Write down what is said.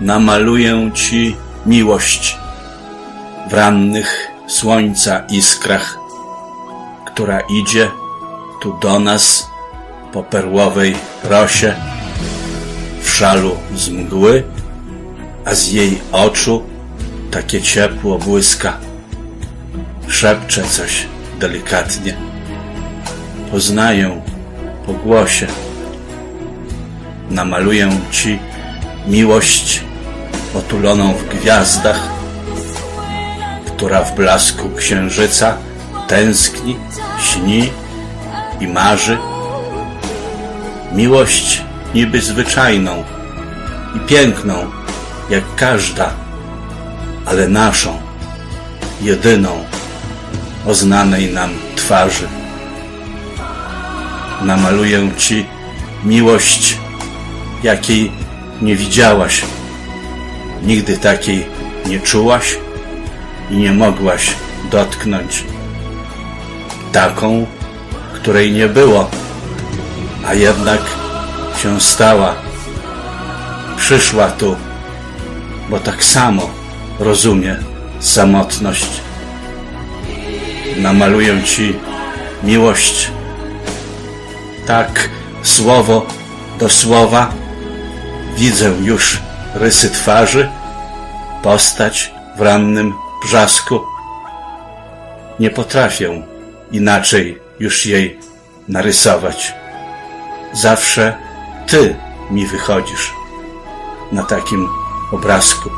namaluję Ci miłość w rannych słońca iskrach, która idzie tu do nas po perłowej rosie, w szalu z mgły, a z jej oczu takie ciepło błyska. Szepcze coś delikatnie. Poznaję po głosie. Namaluję Ci miłość otuloną w gwiazdach, która w blasku księżyca tęskni, śni i marzy. Miłość niby zwyczajną i piękną, jak każda, ale naszą, jedyną, o znanej nam twarzy. Namaluję Ci miłość, jakiej nie widziałaś, nigdy takiej nie czułaś i nie mogłaś dotknąć. Taką, której nie było, a jednak się stała. Przyszła tu, bo tak samo rozumie samotność. Namaluję Ci miłość. Tak, słowo do słowa widzę już rysy twarzy, postać w rannym brzasku. Nie potrafię inaczej już jej narysować. Zawsze Ty mi wychodzisz na takim obrazku.